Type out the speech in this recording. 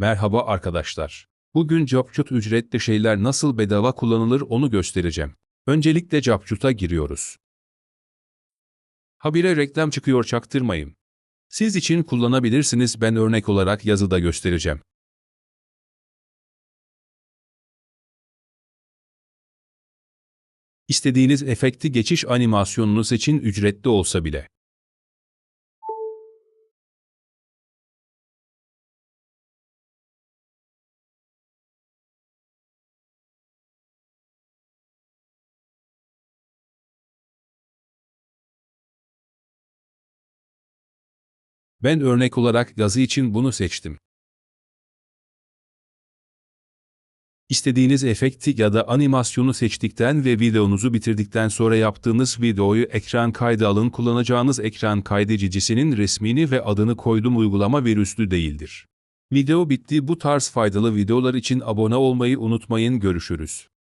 Merhaba arkadaşlar. Bugün CapCut ücretli şeyler nasıl bedava kullanılır onu göstereceğim. Öncelikle CapCut'a giriyoruz. Habire reklam çıkıyor çaktırmayın. Siz için kullanabilirsiniz ben örnek olarak yazıda göstereceğim. İstediğiniz efekti geçiş animasyonunu seçin ücretli olsa bile. Ben örnek olarak yazı için bunu seçtim. İstediğiniz efekti ya da animasyonu seçtikten ve videonuzu bitirdikten sonra yaptığınız videoyu ekran kaydı alın kullanacağınız ekran kaydedicisinin resmini ve adını koydum uygulama virüslü değildir. Video bitti bu tarz faydalı videolar için abone olmayı unutmayın görüşürüz.